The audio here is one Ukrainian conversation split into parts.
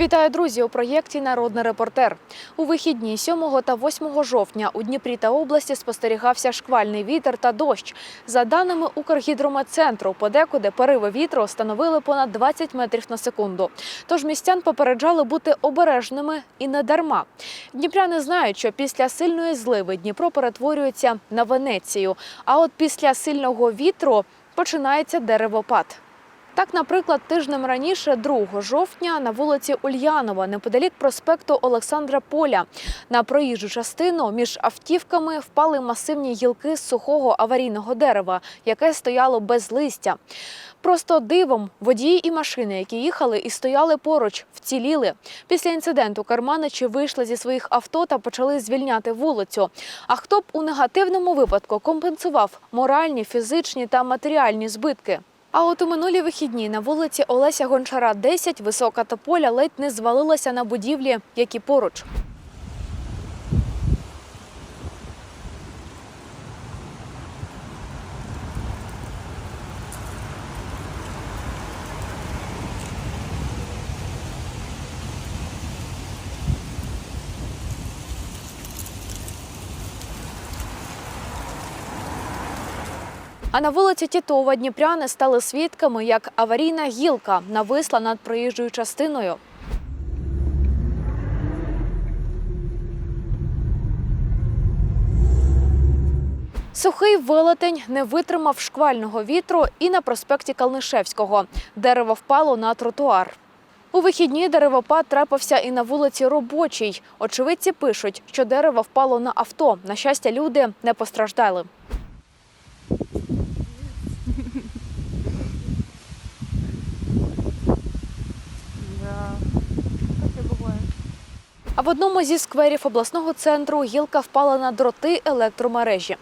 Вітаю, друзі! У проєкті Народний репортер. У вихідні 7 та 8 жовтня у Дніпрі та області спостерігався шквальний вітер та дощ. За даними Укргідрометцентру, подекуди пориви вітру становили понад 20 метрів на секунду. Тож містян попереджали бути обережними і не дарма. Дніпряни знають, що після сильної зливи Дніпро перетворюється на Венецію. А от після сильного вітру починається деревопад. Так, наприклад, тижнем раніше, 2 жовтня, на вулиці Ульянова, неподалік проспекту Олександра Поля, на проїжджу частину між автівками впали масивні гілки з сухого аварійного дерева, яке стояло без листя. Просто дивом водії і машини, які їхали і стояли поруч, вціліли. Після інциденту карманичі вийшли зі своїх авто та почали звільняти вулицю. А хто б у негативному випадку компенсував моральні, фізичні та матеріальні збитки? А от у минулі вихідні на вулиці Олеся Гончара, 10, висока тополя ледь не звалилася на будівлі, які поруч. А на вулиці Тітова дніпряни стали свідками, як аварійна гілка нависла над проїжджою частиною. Сухий велетень не витримав шквального вітру і на проспекті Калнишевського. Дерево впало на тротуар. У вихідні деревопад трапився і на вулиці Робочій. Очевидці пишуть, що дерево впало на авто. На щастя, люди не постраждали. А одному зі скверів обласного центру гілка впала на дроти електромережі.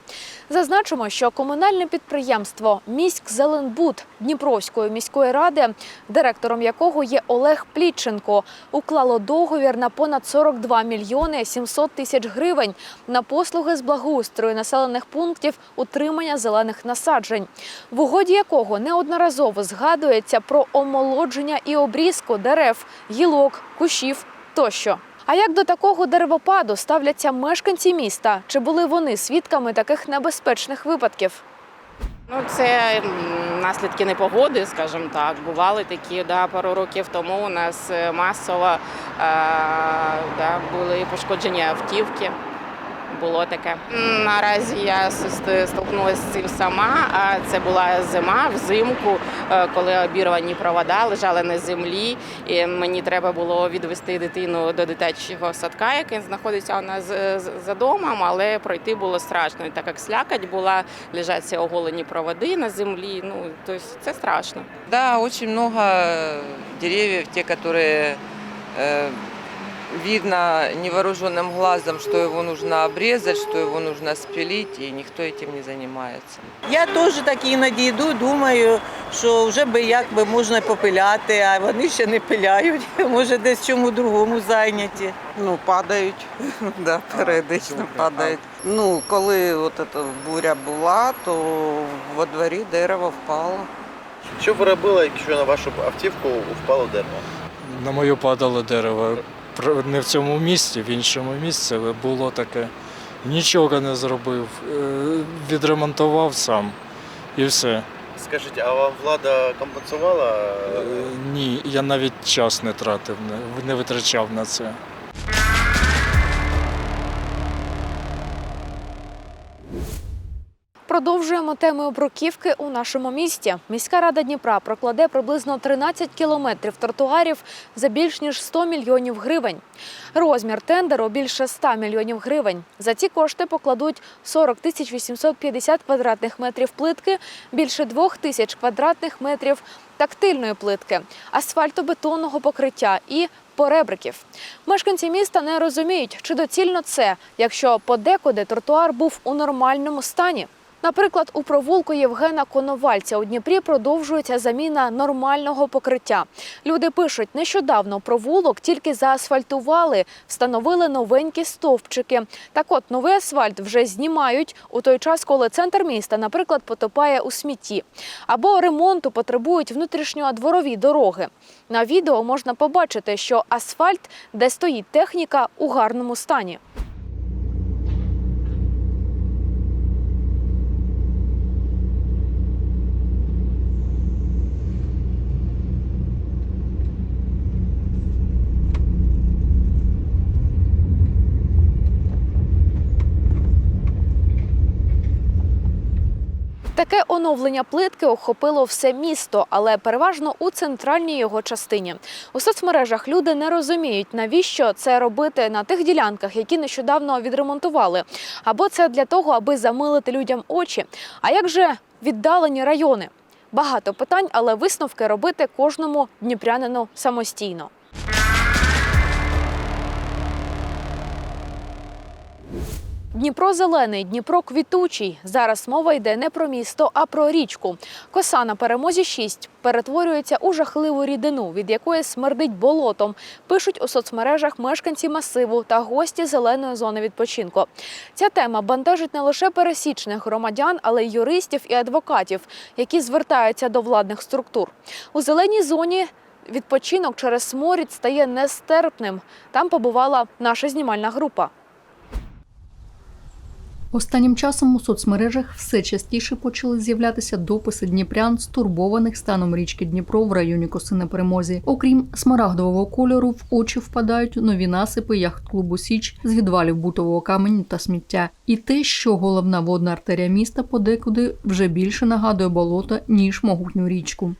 Зазначимо, що комунальне підприємство «Міськзеленбуд» Дніпровської міської ради, директором якого є Олег Плітченко, уклало договір на понад 42 мільйони 700 тисяч гривень на послуги з благоустрою населених пунктів утримання зелених насаджень, в угоді якого неодноразово згадується про омолодження і обрізку дерев, гілок, кущів тощо. А як до такого деревопаду ставляться мешканці міста? Чи були вони свідками таких небезпечних випадків? Ну, це наслідки непогоди, скажімо так. Бували такі, да, пару років тому у нас е, масово е, да, були пошкоджені автівки Було таке. М, Наразі я с- столкнулася з цим сама. А це була зима взимку, е, коли обірвані провода лежали на землі. І мені треба було відвести дитину до дитячого садка, який знаходиться у нас з- з- за домом, але пройти було страшно. І так як слякоть була, лежать ці оголені проводи на землі. Ну тобто це страшно. Да, очень много э, деревьев, те, которые э, видно невооруженным глазом, что его нужно обрезать, что его нужно спилить, и никто этим не занимается. Я теж так іноді йду, думаю, що вже би як би можна попиляти, а вони ще не пиляють. Може, десь чому другому зайняті. Ну, падають, да, періодично падають. Ну, коли от ця буря була, то во дворі дерево впало. Що б ви робили, якщо на вашу автівку впало дерево? На мою падало дерево. Не в цьому місці, в іншому місці, але було таке. Нічого не зробив. Е, Відремонтував сам і все. Скажіть, а вам влада компенсувала? Е, Ні, я навіть час не тратив, не витрачав на це. Продовжуємо теми бруківки у нашому місті. Міська рада Дніпра прокладе приблизно 13 кілометрів тротуарів за більш ніж 100 мільйонів гривень. Розмір тендеру більше 100 мільйонів гривень. За ці кошти покладуть 40 тисяч 850 квадратних метрів плитки, більше 2 тисяч квадратних метрів тактильної плитки, асфальтобетонного покриття і поребриків. Мешканці міста не розуміють, чи доцільно це, якщо подекуди тротуар був у нормальному стані. Наприклад, у провулку Євгена Коновальця у Дніпрі продовжується заміна нормального покриття. Люди пишуть, нещодавно провулок тільки заасфальтували, встановили новенькі стовпчики. Так от новий асфальт вже знімають у той час, коли центр міста, наприклад, потопає у смітті. Або ремонту потребують внутрішньодворові дороги. На відео можна побачити, що асфальт, де стоїть техніка, у гарному стані. Таке оновлення плитки охопило все місто, але переважно у центральній його частині. У соцмережах люди не розуміють, навіщо це робити на тих ділянках, які нещодавно відремонтували. Або це для того, аби замилити людям очі. А як же віддалені райони? Багато питань, але висновки робити кожному дніпрянину самостійно. Дніпро зелений, Дніпро квітучий. Зараз мова йде не про місто, а про річку. Коса на перемозі 6 перетворюється у жахливу рідину, від якої смердить болотом. Пишуть у соцмережах мешканці масиву та гості зеленої зони відпочинку. Ця тема бентежить не лише пересічних громадян, але й юристів і адвокатів, які звертаються до владних структур. У зеленій зоні відпочинок через сморід стає нестерпним. Там побувала наша знімальна група. Останнім часом у соцмережах все частіше почали з'являтися дописи дніпрян, стурбованих станом річки Дніпро в районі Коси на перемозі. Окрім смарагдового кольору, в очі впадають нові насипи яхт-клубу Січ з відвалів бутового каменю та сміття. І те, що головна водна артерія міста подекуди вже більше нагадує болото ніж могутню річку.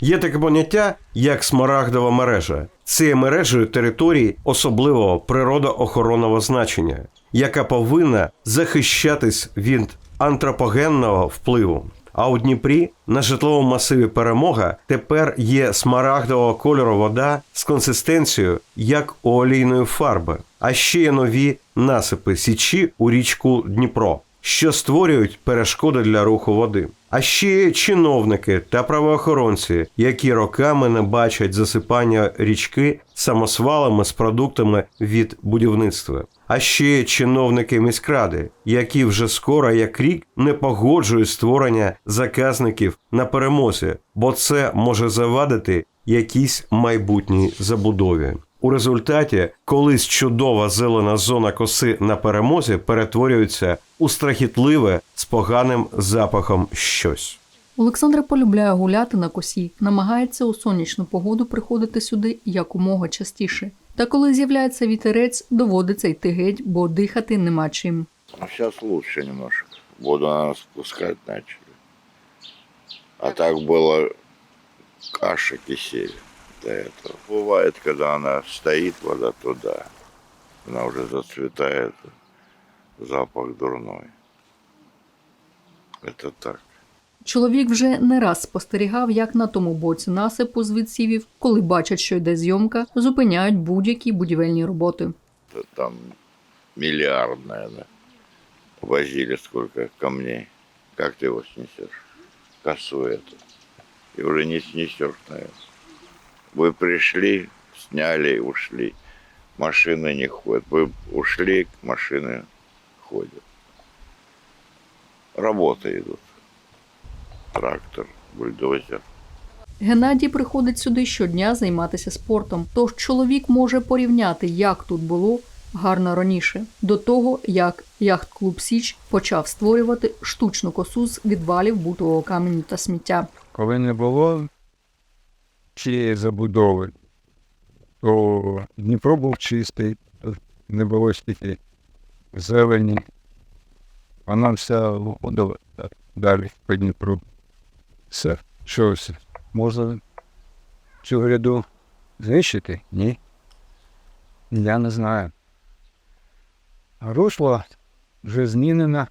Є таке поняття як смарагдова мережа. Це є мережею території особливого природоохоронного значення, яка повинна захищатись від антропогенного впливу. А у Дніпрі на житловому масиві перемога тепер є смарагдового кольору вода з консистенцією як у олійної фарби, а ще є нові насипи січі у річку Дніпро, що створюють перешкоди для руху води. А ще чиновники та правоохоронці, які роками не бачать засипання річки самосвалами з продуктами від будівництва. А ще чиновники міськради, які вже скоро як рік не погоджують створення заказників на перемозі, бо це може завадити якійсь майбутній забудові. У результаті колись чудова зелена зона коси на перемозі перетворюється у страхітливе з поганим запахом щось. Олександра полюбляє гуляти на косі, намагається у сонячну погоду приходити сюди якомога частіше. Та коли з'являється вітерець, доводиться йти геть, бо дихати нема чим. А сейчас лучше немножко. Воду на нас спускать начали. А так было каша, кисель до этого. Бывает, когда она стоит, вода туда. Она уже зацветает. Запах дурной. Это так. Чоловік вже не раз спостерігав, як на тому боці насипу з відсівів, коли бачать, що йде зйомка, зупиняють будь-які будівельні роботи. Это там миллиард, наверное. Возили сколько камней. Как ты его снесешь? Косу эту. И уже не снесешь, наверное. Вы пришли, сняли и ушли. Машины не ходят. Вы ушли, машины ходят. Работы идут. Трактор, бульдозер. Геннадій приходить сюди щодня займатися спортом. Тож чоловік може порівняти, як тут було гарно раніше, до того як яхт-клуб Січ почав створювати штучну косу з відвалів бутового каменю та сміття. коли не було цієї забудови, то Дніпро був чистий, не було стільки зелені. Вона вся виходила далі по Дніпру. Все. Щось можна цю гряду знищити? Ні. Я не знаю. Русло вже змінено,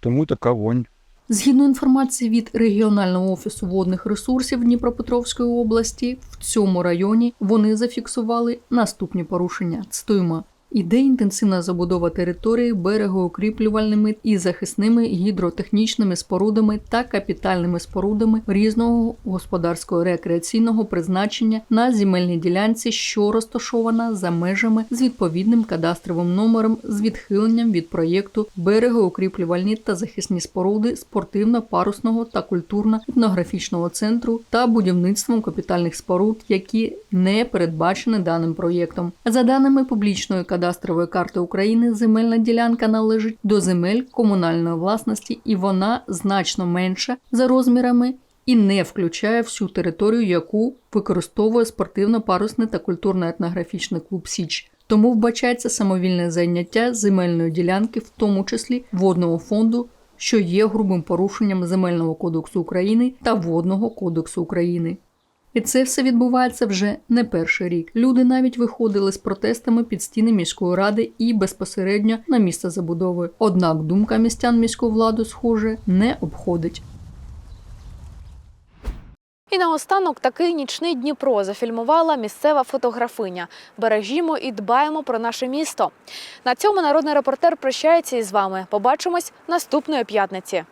тому така вонь. Згідно інформації від регіонального офісу водних ресурсів Дніпропетровської області, в цьому районі вони зафіксували наступні порушення. Цитуємо. Іде інтенсивна забудова території берегоукріплювальними і захисними гідротехнічними спорудами та капітальними спорудами різного господарського рекреаційного призначення на земельній ділянці, що розташована за межами з відповідним кадастровим номером з відхиленням від проєкту берегоукріплювальні та захисні споруди спортивно-парусного та культурно-етнографічного центру та будівництвом капітальних споруд, які не передбачені даним проєктом. За даними публічної кадастрової карти України, земельна ділянка належить до земель комунальної власності, і вона значно менша за розмірами. І не включає всю територію, яку використовує спортивно-парусний та культурно-етнографічний клуб Січ. Тому вбачається самовільне зайняття земельної ділянки, в тому числі водного фонду, що є грубим порушенням Земельного кодексу України та Водного кодексу України. І це все відбувається вже не перший рік. Люди навіть виходили з протестами під стіни міської ради і безпосередньо на місце забудови. Однак думка містян міську владу, схоже, не обходить. І наостанок такий нічний Дніпро зафільмувала місцева фотографиня. Бережімо і дбаємо про наше місто. На цьому народний репортер прощається із вами. Побачимось наступної п'ятниці.